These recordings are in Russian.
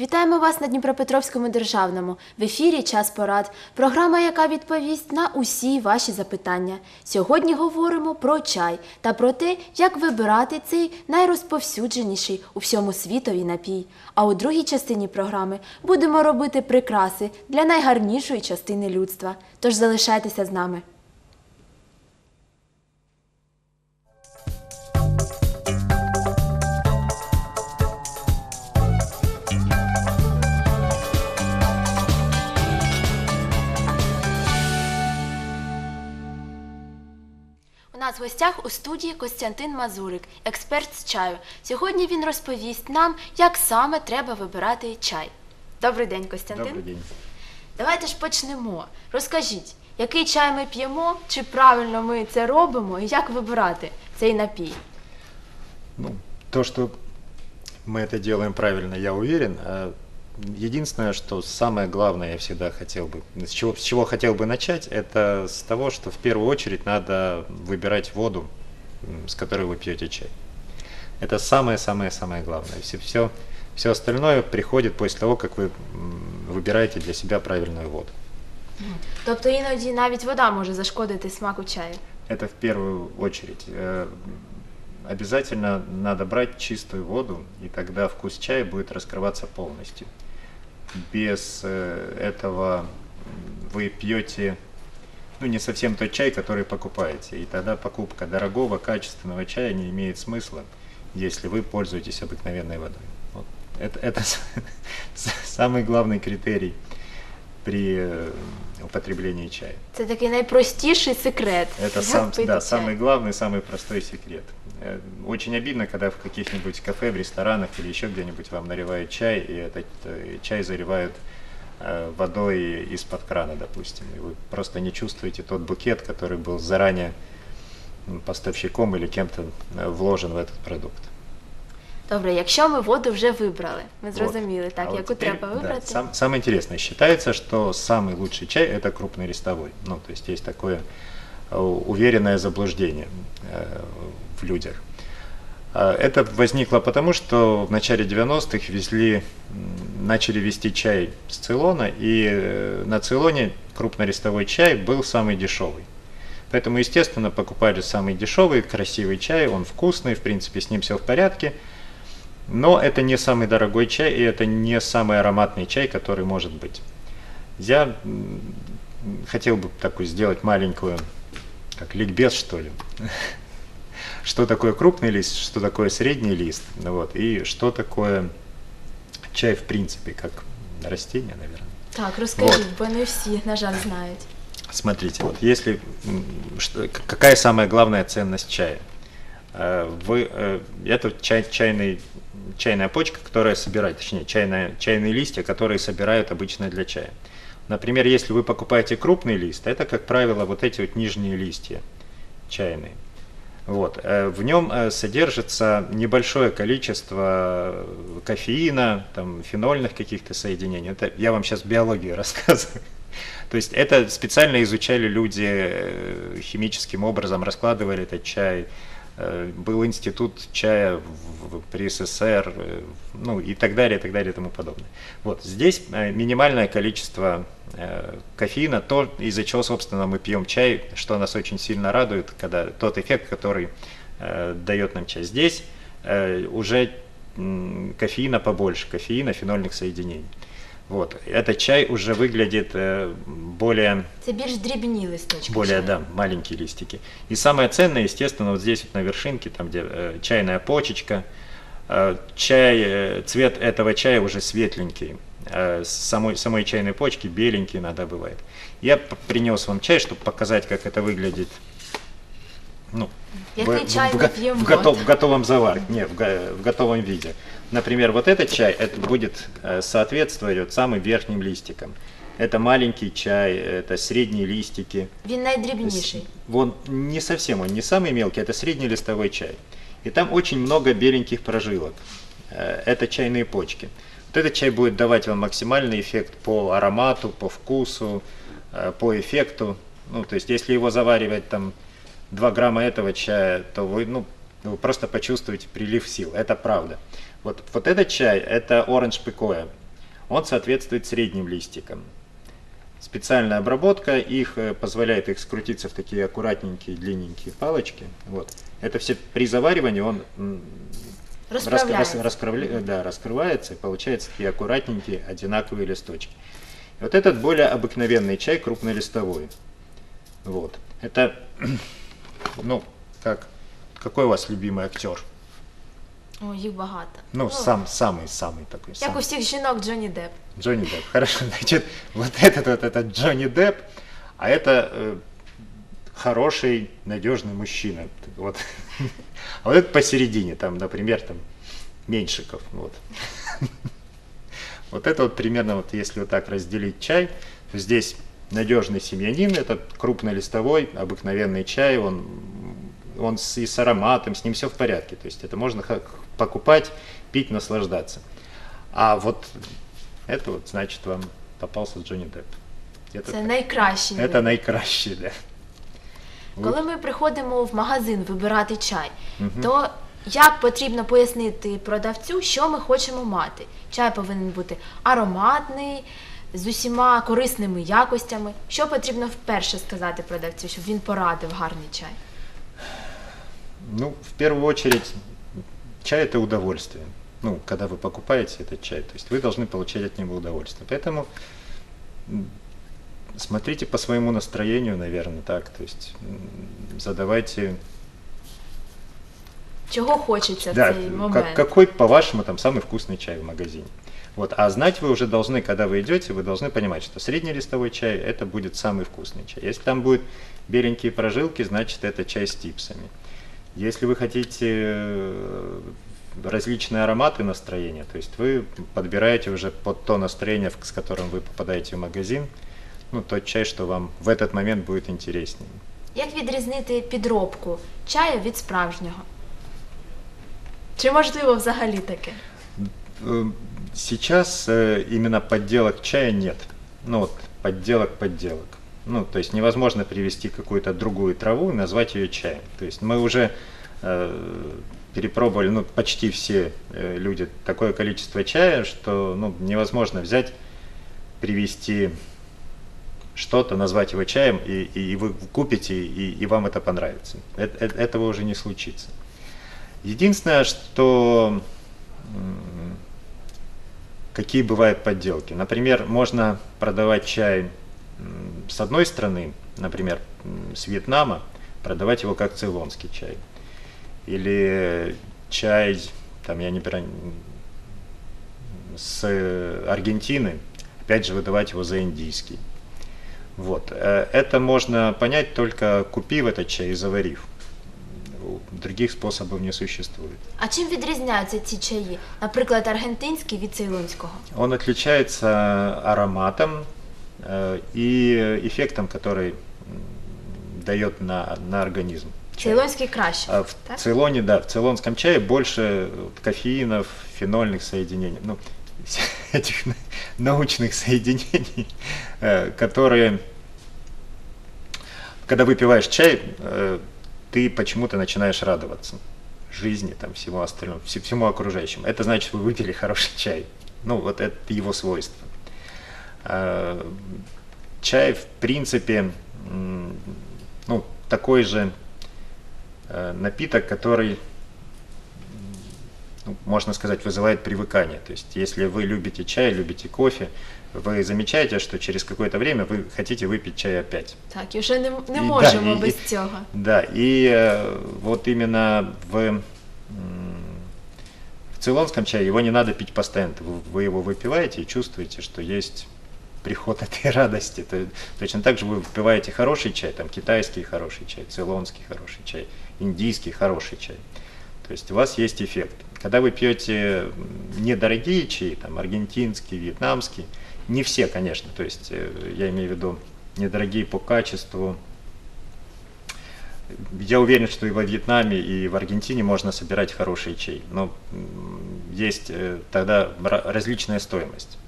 Вітаємо вас на Дніпропетровському державному. В ефірі Час порад. Програма, яка відповість на усі ваші запитання. Сьогодні говоримо про чай та про те, як вибирати цей найрозповсюдженіший у всьому світові напій. А у другій частині програми будемо робити прикраси для найгарнішої частини людства. Тож залишайтеся з нами. нас в гостях у студії Костянтин Мазурик, експерт з чаю. Сьогодні він розповість нам, як саме треба вибирати чай. Добрий день, Костянтин. Добрый день. Давайте ж почнемо. Розкажіть, який чай ми п'ємо, чи правильно ми це робимо, і як вибирати цей напій? Ну, то, что мы это делаем правильно, я уверен. А Единственное, что самое главное я всегда хотел бы, с чего, с чего хотел бы начать, это с того, что в первую очередь надо выбирать воду, м, с которой вы пьете чай. Это самое-самое-самое главное. Все, все, все остальное приходит после того, как вы м, выбираете для себя правильную воду. Тобто іноді навіть вода може зашкодити смаку чаю. Это в первую очередь. Э, Обязательно надо брать чистую воду, и тогда вкус чая будет раскрываться полностью. Без э, этого вы пьете ну, не совсем тот чай, который покупаете. И тогда покупка дорогого, качественного чая не имеет смысла, если вы пользуетесь обыкновенной водой. Вот. Это, это самый главный критерий при э, употреблении чая. Це такий найпростіший секрет. Это сам, да, чай. самый главный, самый простой секрет. Э, Очень обидно, когда в каких-нибудь кафе, в ресторанах или еще где-нибудь вам наливают чай, и этот э, чай заливают водой из-под крана, допустим. И вы просто не чувствуете тот букет, который был заранее поставщиком или кем-то вложен в этот продукт. Добре, якщо ми воду вже вибрали, ми Вот. зрозуміли, так, А вот яку теперь, треба да, вибрати. сам- самое интересное, считается, что самый лучший чай это крупный листовой. Ну, то есть есть такое э, уверенное заблуждение э, в людях. А Это возникло потому, что в начале 90-х везли, начали вести чай с Цейлона, и э, на Цейлоне крупнолистовой чай был самый дешевый. Поэтому, естественно, покупали самый дешевый, красивый чай, он вкусный, в принципе, с ним все в порядке. Но это не самый дорогой чай, и это не самый ароматный чай, который может быть. Я хотел бы такую сделать маленькую, как ликбез, что ли. Что такое крупный лист, что такое средний лист, ну вот, и что такое чай в принципе, как растение, наверное. Так, розкажіть, Вот. не всі, на жаль. Смотрите, вот если что- какая самая главная ценность чая? Э, Вы э, это чай, чайный, чайная почка, которая собирает, точнее, чайная, чайные листья, которые собирают обычно для чая. Например, если вы покупаете крупный лист, это, как правило, вот эти вот нижние листья чайные. Вот. э, В нем э, содержится небольшое количество э, кофеина, там, фенольных каких-то соединений. Это я вам сейчас биологию рассказываю. То есть это специально изучали люди химическим образом, раскладывали этот чай. Э, Был институт чая в- в- при СССР, э, ну и так далее, и так далее, и тому подобное. Вот здесь э, минимальное количество кофеина, то, из-за чего, собственно, мы пьем чай, что нас очень сильно радует, когда тот эффект, который э, дает нам чай. Здесь э, уже кофеина побольше, кофеина, фенольных соединений. Вот. Этот чай уже выглядит э, более Це більш дрібні листочки. более, чаю. да, маленькие листики. И самое ценное, естественно, вот здесь вот на вершинке, там где э, чайная почечка, э, чай, э, цвет этого чая уже светленький, э, с самой, самой чайной почки беленький иногда бывает. Я п- принес вам чай, чтобы показать, как это выглядит. Ну, Який чай ми го- п'ємо? в, готов- в готовом заваре, не, в, го- в готовом виде. Например, вот этот чай это будет э, соответствовать вот самым верхним листикам. Это маленький чай, это средние листики. Він найдрібніший. Вон не совсем, он не самый мелкий, это средний листовой чай. И там очень много беленьких прожилок. Э, Это чайные почки. Вот этот чай будет давать вам максимальный эффект по аромату, по вкусу, э, по эффекту. Ну, то есть, если его заваривать там 2 грамма этого чая, то вы, ну, вы просто почувствуете прилив сил. Это правда. Вот, вот этот чай, это оранж пикоя. он соответствует средним листикам. Специальная обработка их э, позволяет их скрутиться в такие аккуратненькие длинненькие палочки. Вот. Это все при заваривании он м, раска- рас- Розправляється. раскровля- да, раскрывается и получается такие аккуратненькие одинаковые листочки. И вот этот более обыкновенный чай крупнолистовой. Вот. Это, ну, как, какой у вас любимый актер? О, їх багато. Ну, сам, самый-самый такой. Як у самый. всіх жінок Джонні Депп. Джонни Депп. Хорошо, значит, вот этот вот этот Джонни Депп, а это э, хороший, надежный мужчина. Вот. А вот это посередине, там, например, там Меньшиков. Вот. Вот это вот примерно, вот если вот так разделить чай, то здесь надежный семьянин, это крупнолистовой, обыкновенный чай, он, он с, и с ароматом, с ним все в порядке. То есть это можно ха- покупать, пить, наслаждаться. А вот это вот, значит, вам попался Джонни Депп. Это, Це так. найкращий. это вибір. найкраще, да. Коли ми приходимо в магазин вибирати чай, то як потрібно пояснити продавцю, що ми хочемо мати? Чай повинен бути ароматний, з усіма корисними якостями. Що потрібно вперше сказати продавцю, щоб він порадив гарний чай? Ну, в первую очередь, чай это удовольствие. Ну, когда вы покупаете этот чай, то есть вы должны получать от него удовольствие. Поэтому м, смотрите по своему настроению, наверное, так. То есть м, задавайте, Чого хочеться в да, цей как- момент? какой, по-вашему, там самый вкусный чай в магазине. Вот, а знать вы уже должны, когда вы идете, вы должны понимать, что средний листовой чай это будет самый вкусный чай. Если там будут беленькие прожилки, значит это чай с типсами. Если вы хотите э, различные ароматы настроения, то есть вы подбираете уже под то настроение, в- с которым вы попадаете в магазин, ну, тот чай, что вам в этот момент будет интереснее. Як відрізнити підробку чаю від справжнього? Чи можливо взагалі таке? Сейчас э, именно подделок чая нет. Ну вот, подделок подделок. Ну, то есть невозможно привести какую-то другую траву и назвать ее чаем. То есть мы уже э, перепробовали, ну, почти все э, люди такое количество чая, что ну, невозможно взять, привести что-то, назвать его чаем, и, и вы купите, и, и вам это понравится. Э- э- этого уже не случится. Единственное, что какие бывают подделки. Например, можно продавать чай с одной стороны, например, с Вьетнама, продавать его как цейлонский чай. Или чай, там, я не беру, с Аргентины, опять же, выдавать его за индийский. Вот. Э, Это можно понять только купив этот чай и заварив Других способов не существует. А чим відрізняються ці чаї? Наприклад, аргентинський від цейлонського? Он отличается ароматом э, и эффектом, который м, дает на, на организм. чай. Цейлонський краще. А в так? Цейлоне, да, в цейлонском чае больше вот кофеинов, фенольных соединений, ну, этих на- научных соединений, э, которые, когда выпиваешь чай, э, ты почему-то начинаешь радоваться жизни, там, всему остальному, все- всему окружающему. Это значит, вы выпили хороший чай. Ну, вот это его свойство. А, Чай, в принципе, ну, такой же э, напиток, который, ну, можно сказать, вызывает привыкание. То есть, если вы любите чай, любите кофе, вы замечаете, что через какое-то время вы хотите выпить чай опять. Так, і вже не, не І- можемо да, і- без і- цього. Да, и э, вот именно в, м, в цейлонском чае его не надо пить постоянно. Вы, вы его выпиваете и чувствуете, что есть приход этой радости. То- точно так же вы выпиваете хороший чай, там китайский хороший чай, цейлонский хороший чай, индийский хороший чай. То есть у вас есть эффект. Когда вы пьете недорогие чаи, там аргентинский, вьетнамский, не все, конечно, то есть э, я имею в виду недорогие по качеству, я уверен, что и во Вьетнаме, и в Аргентине можно собирать хороший чай. Но есть э, тогда ра- различная стоимость.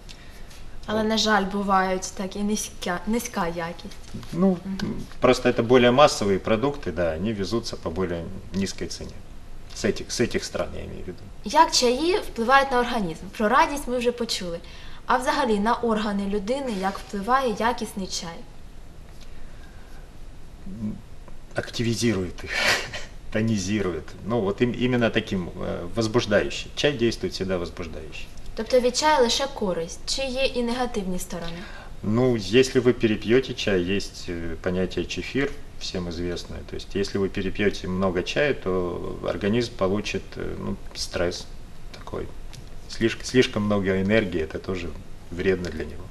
Але, на жаль, бувають так і низька, низька якість. Ну, м, просто это более массовые продукты, да, они везутся по более низкой цене. С этих, с этих стран, я имею в виду. Як чаї впливають на організм? Про радість ми вже почули. А взагалі на органи людини як впливає якісний чай? активизирует их, тонизирует. Ну, вот им, именно таким э, возбуждающим. Чай действует всегда возбуждающий. Тобто від чаю лише користь, чи є і негативні сторони? Ну, если вы перепьете чай, есть э, понятие чефир, всем известное. То есть, если вы перепьете много чая, то организм получит э, ну, стресс такой. Слишком, слишком много энергии, это тоже вредно для него.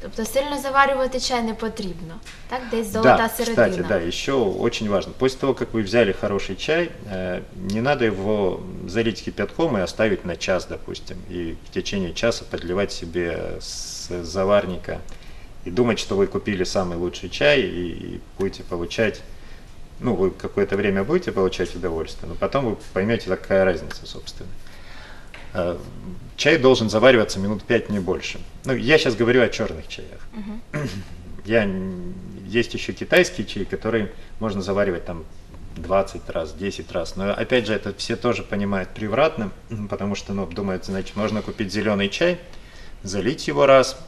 Тобто сильно заварювати чай не потрібно. Так, десь золота да, середина. кстати, да, еще очень важно. После того, как вы взяли хороший чай, э, не надо его залить кипятком и оставить на час, допустим, и в течение часа подливать себе с заварника и думать, что вы купили самый лучший чай и, и будете получать, ну, вы какое-то время будете получать удовольствие, но потом вы поймете, какая разница, собственно. Э, Чай должен завариваться минут 5, не больше. Ну, я сейчас говорю о черных чаях. Я, н- есть еще китайский чай, который можно заваривать там 20 раз, 10 раз. Но опять же, это все тоже понимают превратно, потому что, ну, думают, значит, можно купить зеленый чай, залить его раз,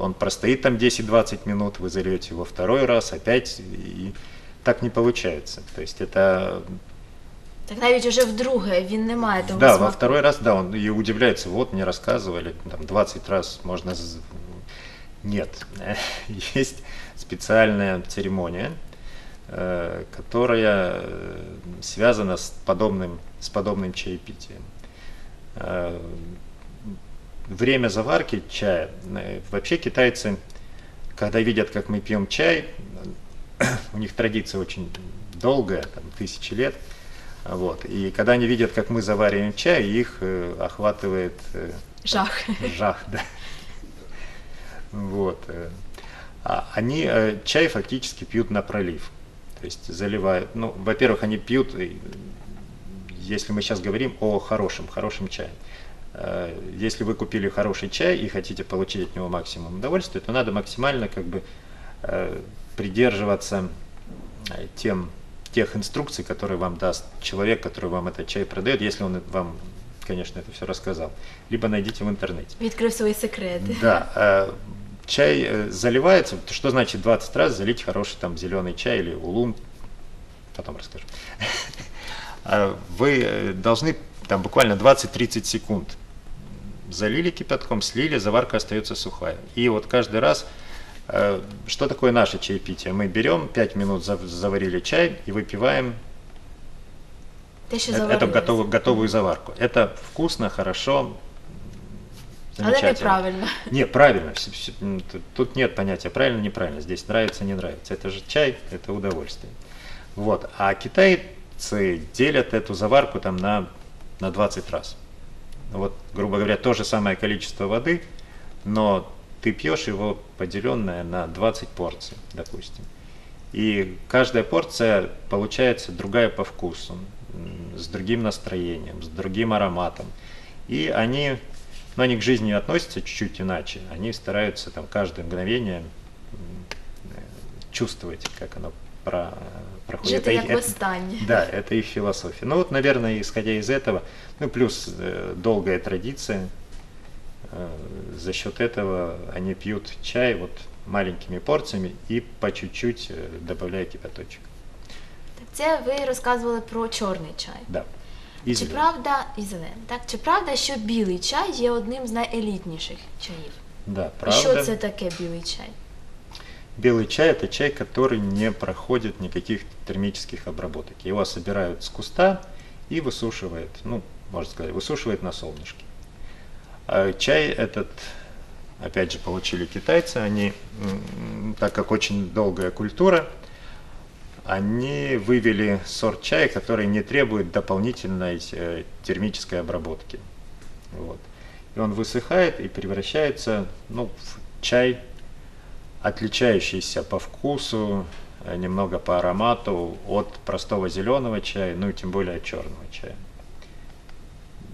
он простоит там 10-20 минут, вы зальете его второй раз, опять, и так не получается. То есть это Так навіть уже вдруге він не має того да, во смаку. второй раз, да, он и удивляется, вот мне рассказывали, там 20 раз можно... з- Нет, есть специальная церемония, э, которая э, связана с подобным, с подобным чаепитием. Э, Время заварки чая, э, вообще китайцы, когда видят, как мы пьем чай, у них традиция очень долгая, там, тысячи лет, вот. И когда они видят, как мы завариваем чай, их э, охватывает э, Жах. жах, да. Вот. э. А они э, чай фактически пьют на пролив. То есть заливают. Ну, во-первых, они пьют, если мы сейчас говорим о хорошем, хорошем чае. Э, Если вы купили хороший чай и хотите получить от него максимум удовольствия, то надо максимально как бы э, придерживаться э, тем, тех инструкций, которые вам даст человек, который вам этот чай продает, если он вам, конечно, это все рассказал. Либо найдите в интернете. Відкрив свої секрети. Да, чай заливается. Что значит 20 раз залить хороший там зеленый чай или улун? Потом расскажу. Вы должны там буквально 20-30 секунд залили кипятком, слили, заварка остается сухая. И вот каждый раз, э, что такое наше чаепитие? Мы берем 5 минут зав- заварили чай и выпиваем э- эту готовую, готовую заварку. Это вкусно, хорошо, замечательно. неправильно. Не, правильно. всё- всё, м, т- Тут нет понятия правильно, неправильно. Здесь нравится, не нравится. Это же чай, это удовольствие. Вот. А китайцы делят эту заварку там на, на 20 раз. Вот, грубо говоря, то же самое количество воды, но ты пьешь его поделенное на 20 порций, допустим. И каждая порция получается другая по вкусу, с другим настроением, с другим ароматом. И они, ну, они к жизни относятся чуть-чуть иначе. Они стараются там каждое мгновение чувствовать, как оно про, проходит. Жити Это як их- это- востаннє. да, это их философия. Ну вот, наверное, исходя из этого, ну плюс э, долгая традиция, э, за счет этого они пьют чай вот маленькими порциями и по чуть-чуть э, добавляя кипяточек. Так це ви розказували про чорний чай. Да. И Чи зелёный. правда і зелений, так? Чи правда, що білий чай є одним з найелітніших чаїв? Да, І правда. що це таке білий чай? Белый чай это чай, который не проходит никаких термических обработок. Его собирают с куста и высушивают, ну, можно сказать, высушивают на солнышке. А чай этот, опять же, получили китайцы, они, так как очень долгая культура, они вывели сорт чая, который не требует дополнительной э, термической обработки. Вот. И он высыхает и превращается ну, в чай, отличающийся по вкусу, э, немного по аромату от простого зеленого чая, ну и тем более от черного чая.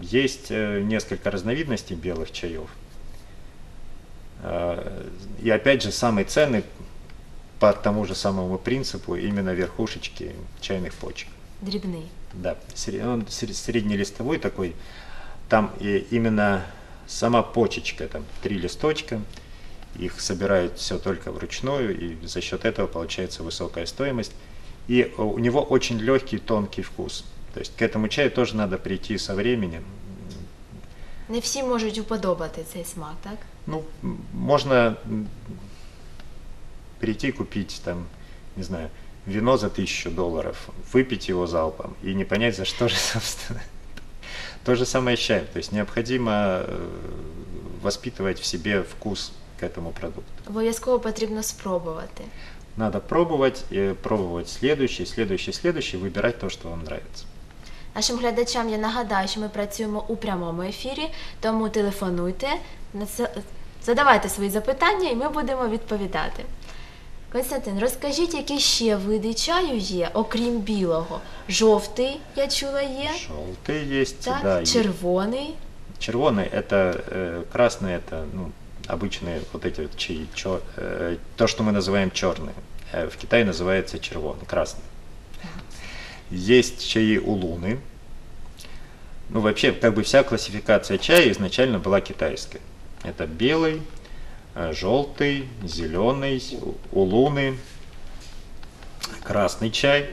Есть э, несколько разновидностей белых чаев. Э, И опять же, самый ценный по тому же самому принципу именно верхушечки чайных почек. Дрібний. Да, он сре- среднелистовой такой. Там и именно сама почечка, там три листочка, их собирают все только вручную, и за счет этого получается высокая стоимость. И э, у него очень легкий, тонкий вкус. То есть к этому чаю тоже надо прийти со временем. Не всі можуть уподобати цей смак, так? Ну, можно прийти купить там, не знаю, вино за тысячу долларов, выпить его залпом и не понять, за что же, собственно. То же самое с чаем. То есть необходимо э, воспитывать в себе вкус к этому продукту. Обов'язково потрібно спробувати. Надо пробовать, и пробовать следующий, следующий, следующий, выбирать то, что вам нравится. Нашим глядачам я нагадаю, що ми працюємо у прямому ефірі, тому телефонуйте, насе- задавайте свої запитання і ми будемо відповідати. Константин, розкажіть, які ще види чаю є, окрім білого? Жовтий, я чула, є, Желтый есть, так? да. и- червоний. Червоный это э, красный это ну, обычные вот эти вот чаи, чё- э, то, что мы называем черные. Э, в Китае называется червоный, красный. Есть чаи улуны. Ну, вообще, как бы вся классификация чая изначально была китайская. Это белый, э, желтый, зеленый, у- улуны, красный чай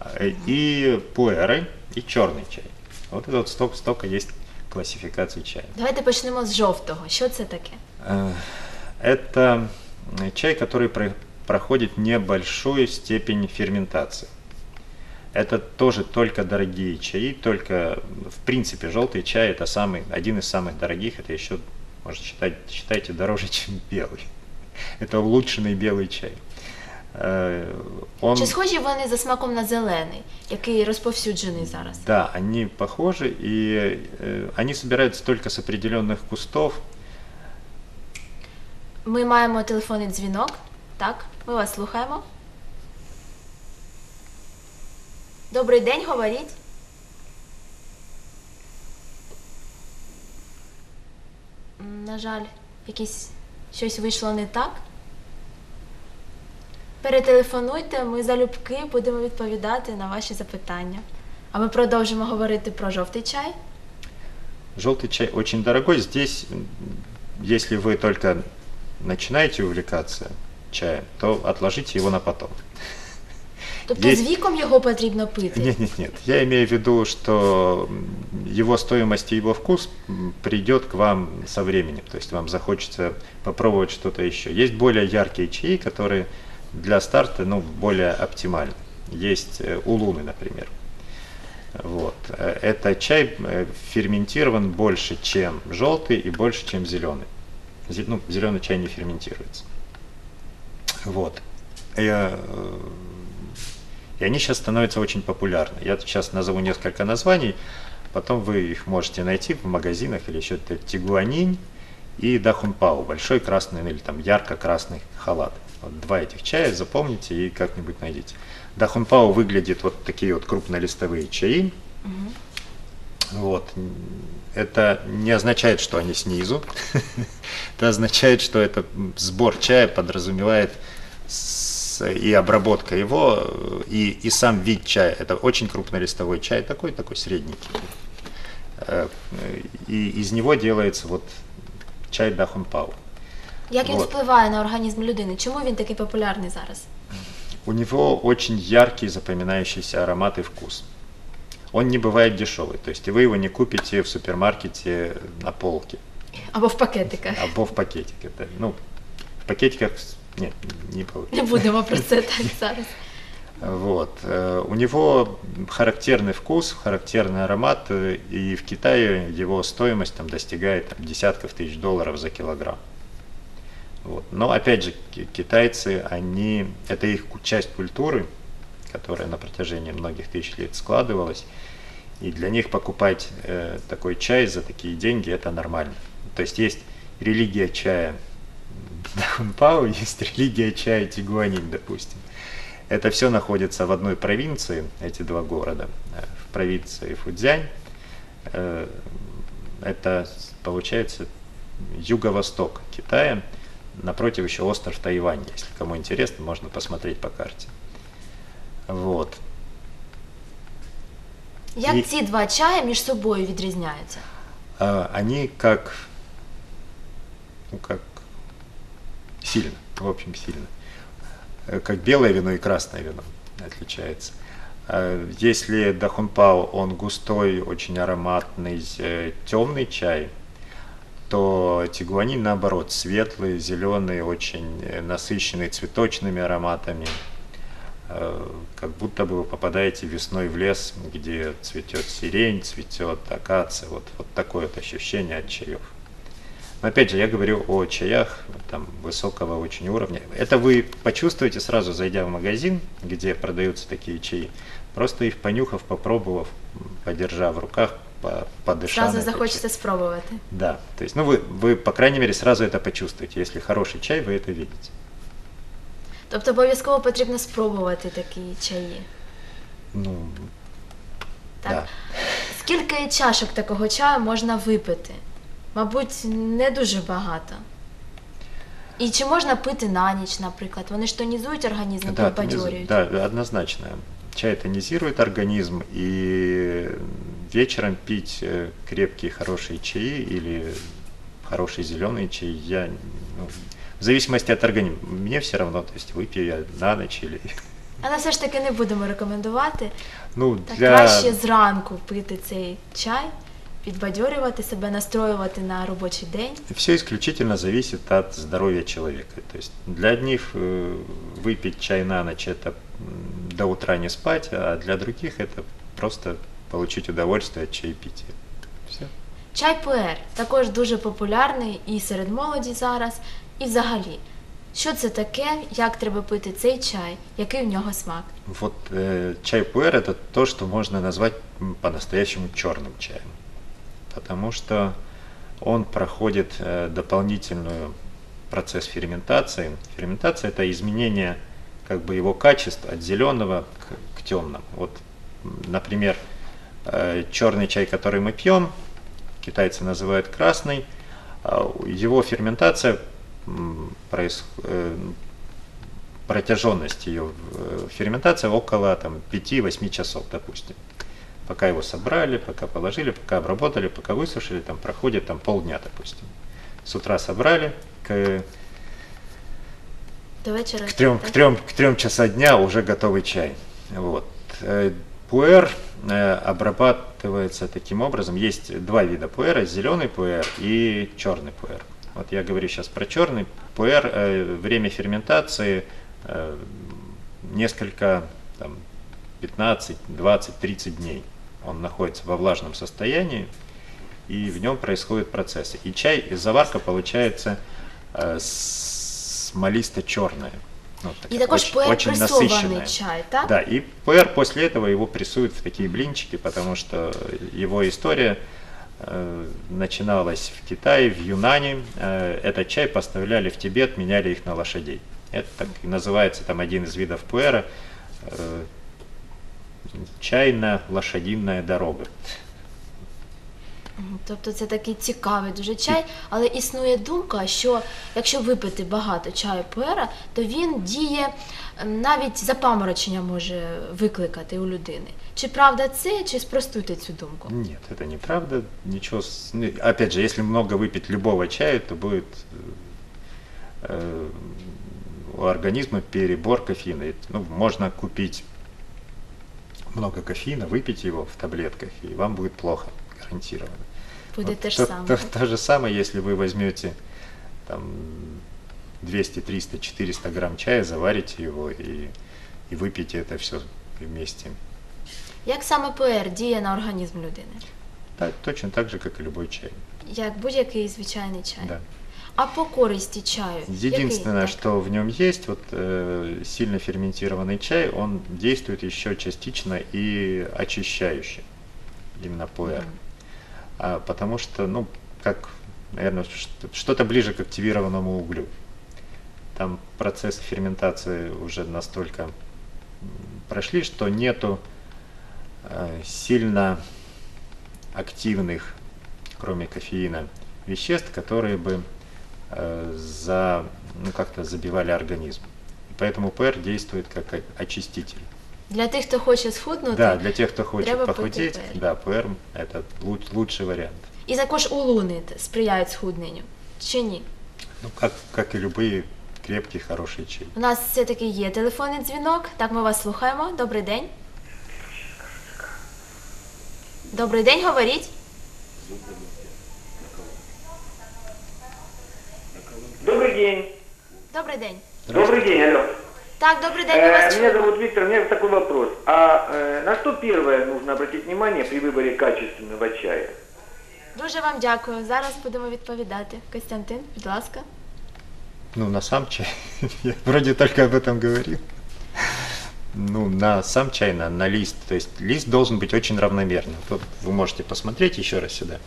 э, и пуэры, и черный чай. Вот это вот столько, столько есть классификаций чая. Давайте почнемо з жовтого. Що це таке? Э, Это э, чай, который про- проходит небольшую степень ферментации. Это тоже только дорогие чаи, только в принципе желтый чай это самый, один из самых дорогих, это еще, можно считать, считайте, дороже, чем белый. Это улучшенный белый чай. Э, Он, Чи схожі вони за смаком на зелений, який розповсюджений зараз? да, они похожи, и э, они собираются только с определенных кустов, Ми маємо телефонний дзвінок. Так, ми вас слухаємо. Добрий день, говоріть. М, На жаль, якісь щось вийшло не так. Перетелефонуйте, ми залюбки будемо відповідати на ваші запитання. А ми продовжимо говорити про жовтий чай. Желтый чай очень дорогой. Здесь, м, если вы только начинаете увлекаться чаем, то отложите его на потом. Тобто Є- з віком його потрібно пити. Нет, нет, нет. Я имею в виду, что м, его стоимость и его вкус м, придет к вам со временем. То есть вам захочется попробовать что-то еще. Есть более яркие чаи, которые для старта ну, более оптимальны. Есть э, улуны, например. Вот. Э, Это чай э, ферментирован больше, чем желтый и больше, чем зеленый. Зе- Ну, зеленый чай не ферментируется. Вот. Э, и они сейчас становятся очень популярны. Я сейчас назову несколько названий, потом вы их можете найти в магазинах или еще это тигуанинь и дахунпао, большой красный или там ярко-красный халат. Вот два этих чая запомните и как-нибудь найдите. Дахунпао выглядит вот такие вот крупнолистовые чаи. Вот. Это не означает, что они снизу. Это означает, что это сбор чая подразумевает и обработка его, и, и сам вид чая. Это очень крупнолистовой чай, такой, такой средненький. Э, И из него делается вот чай Дахунпау. Як він Вот. впливає на організм людини? Чому він такий популярний зараз? У него очень яркий запоминающийся аромат и вкус. Он не бывает дешевый, то есть вы его не купите в супермаркете на полке. Або в пакетиках. Або в пакетике. Да. Ну, в пакетиках с- нет, не получится. Не будемо про це так зараз. Вот. Э, У него характерный вкус, характерный аромат, э, и в Китае его стоимость там достигает там, десятков тысяч долларов за килограмм. Вот. Но опять же, ки- китайцы, они, это их часть культуры, которая на протяжении многих тысяч лет складывалась, и для них покупать э, такой чай за такие деньги это нормально. То есть есть религия чая Дахунпао, есть религия чая Тигуанин, допустим. Это все находится в одной провинции, эти два города, э, в провинции Фудзянь. Э, Это с- получается юго-восток Китая, напротив еще остров Тайвань. Если кому интересно, можно посмотреть по карте. Вот. Як І- ці два чаї між собою відрізняються? а, они как, ну, как сильно, в общем, сильно. Э, Как белое вино и красное вино отличается. А Если Дахунпао, он густой, очень ароматный, темный чай, то тигуанин наоборот, светлый, зеленый, очень э, насыщенный цветочными ароматами. Э, Как будто бы вы попадаете весной в лес, где цветет сирень, цветет акация. Вот, вот такое вот ощущение от чаев. Но опять же, я говорю о чаях там, высокого очень уровня. Это вы почувствуете сразу, зайдя в магазин, где продаются такие чаи. Просто их понюхав, попробовав, м, подержав в руках, по- подышав. Зразу на этот захочеться чай. спробувати. Да, то есть, ну вы, вы, по крайней мере, сразу это почувствуете. Если хороший чай, вы это видите. Тобто обов'язково потрібно спробувати такі чаї. Ну, Так? да. Скільки чашок такого чаю можна випити? Мабуть, не дуже багато. І чи можна пити на ніч, наприклад? Вони ж тонізують організм, Да, тониз- підбадьорюють. да, однозначно. Чай тонизирует организм, и вечером пить э, крепкие хорошие чаи или хороший зеленый чай, я, ну, в зависимости от организма, мне все равно, то есть выпью я на ночь или... Але все ж таки не будемо рекомендувати. Ну, Так для... краще зранку пити цей чай, підбадьорювати себе, настроювати на робочий день. Все исключительно зависит от здоровья человека. То есть для одних э, выпить чай на ночь это м, до утра не спать, а для других это просто получить удовольствие от чаепития. Все. Чай пуер також дуже популярний і серед молоді зараз, і взагалі. Що це таке, як треба пити цей чай, який в нього смак? Вот э, чай пуэр это то, что можно назвать м, по-настоящему черным чаем. Потому что он проходит э, дополнительную процесс ферментации. Ферментация это изменение как бы его качеств от зеленого к, к темному. Вот, например, черный чай, который мы пьем, китайцы называют красный, а его ферментация проис- э, протяженность ее э, ферментация около там, 5-8 часов, допустим. Пока его собрали, пока положили, пока обработали, пока высушили, там проходит там, полдня, допустим. С утра собрали, к, До вечора. к, трем, к, трем, к трем часа дня уже готовый чай. Вот. Э, Пуэр э, обрабатывается таким образом. Есть два вида пуэра, зеленый пуэр и черный пуэр. Вот я говорю сейчас про черный пуэр. э, Время ферментации несколько, там, 15, 20, 30 дней. Он находится во влажном состоянии, и в нем происходят процессы. И чай, и заварка получается э, смолисто-черная. Ну, такая також очень- пуер очень насыщенная. чай, так? Да, и пуэр после этого его прессуют в такие блинчики, потому что его история э, начиналась в Китае, в Юнане. Э, этот чай поставляли в Тибет, меняли их на лошадей. Это так и называется там один из видов пуэра. э, чайно-лошадиная дорога. Мгм, Тобто це такий цікавий дуже чай, але існує думка, що якщо випити багато чаю пуера, то він діє ем, навіть запаморочення може викликати у людини. Чи правда це, чи спростуйте цю думку? Нет, это неправда. Ничего. с- ну, Опять же, если много выпить любого чая, то будет э, э, у организма перебор кофеина. И, Ну, можно купить много кофеина, выпить его в таблетках, и вам будет плохо, гарантированно. Буде Вот те ж то, саме. То, то же самое, если вы возьмете там 200, 300, 400 грамм чая, заварите его и, и выпьете это все вместе. Як саме пуер діє на організм людини? Так, точно так же, как и любой чай. Як будь-який звичайний чай. Да. А по користі чаю? Единственное, что в нем есть, вот э, сильно ферментированный чай, он действует еще частично и очищающе, именно пуэр. Мгм. А, потому что, ну, как, наверное, что-то ближе к активированному углю. Там процессы ферментации уже настолько прошли, что нету э, сильно активных, кроме кофеина, веществ, которые бы за, ну, как-то забивали организм. И поэтому ПР действует как о- очиститель. Для тих, хто хоче схуднути, Да, для тех, кто хочет Треба пити похудеть, ПР. да, ПР это луч- лучший вариант. І також улуни т- сприяють схудненню. Чи ні? Ну, как, как и любые крепкий, хороший чай. У нас все-таки є телефонний дзвінок. Так, ми вас слухаємо. Добрий день. Добрий день, говоріть. Добрый день. Добрий день. Добрый день, алло. Так, добрий день, ми Э, вас меня чуємо. зовут Виктор, у меня такой вопрос. А э, на что первое нужно обратить внимание при выборе качественного чая? Дуже вам дякую. Зараз будемо відповідати. Костянтин, будь ласка. Ну, на сам чай. Я вроде только об этом говорил. Ну, на сам чай, на, на лист. То есть лист должен быть очень равномерным. Тут вы можете посмотреть еще раз сюда.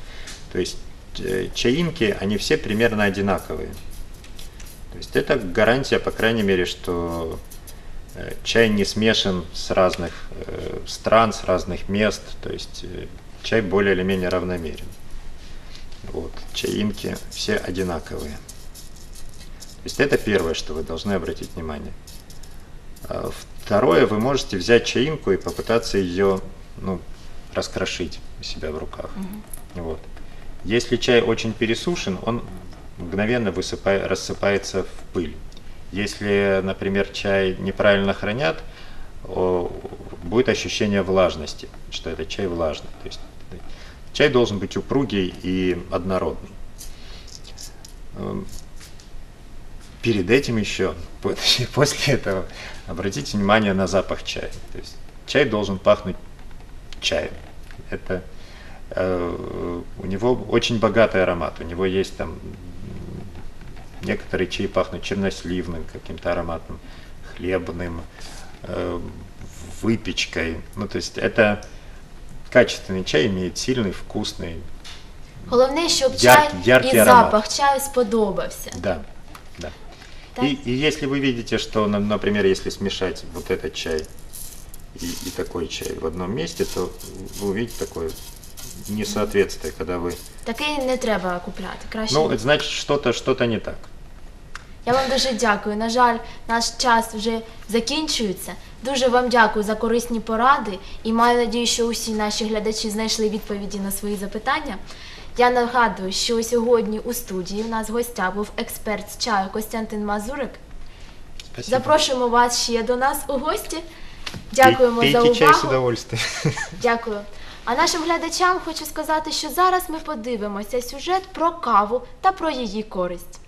То есть э, чаинки, они все примерно одинаковые. То есть это гарантия, по крайней мере, что э, чай не смешан с разных э, стран, с разных мест. То есть э, чай более или менее равномерен. Вот, чаинки все одинаковые. То есть это первое, что вы должны обратить внимание. А Второе, вы можете взять чаинку и попытаться ее ну, раскрошить у себя в руках. Вот. Если чай очень пересушен, он мгновенно высыпай- рассыпается в пыль. Если, например, чай неправильно хранят, будет ощущение влажности, что это чай влажный. То есть чай должен быть упругий и однородный. Эм, Перед этим еще, по- после этого, обратите внимание на запах чая. То есть чай должен пахнуть чаем. Это у него очень богатый аромат. У него есть там некоторые чаи пахнут черносливным каким-то ароматом, хлебным, э, выпечкой. Ну, то есть это качественный чай имеет сильный, вкусный, Головне, щоб чай яркий і аромат. запах чаю сподобався. Да, да. Так. И, и если вы видите, что, на- например, если смешать вот этот чай и, и такой чай в одном месте, то вы увидите такое несоответствие, когда вы... Такий не треба купляти. Краще. Ну, это значит, что-то что не так. Я вам дуже дякую. На жаль, наш час вже закінчується. Дуже вам дякую за корисні поради і маю надію, що усі наші глядачі знайшли відповіді на свої запитання. Я нагадую, що сьогодні у студії у нас в гостях був експерт з чаю Костянтин Мазурик. Спасибо. Запрошуємо вас ще до нас у гості. Дякуємо Пей- за Пейте чай с увагу. удовольствием. Дякую. А нашим глядачам хочу сказати, що зараз ми подивимося сюжет про каву та про її користь.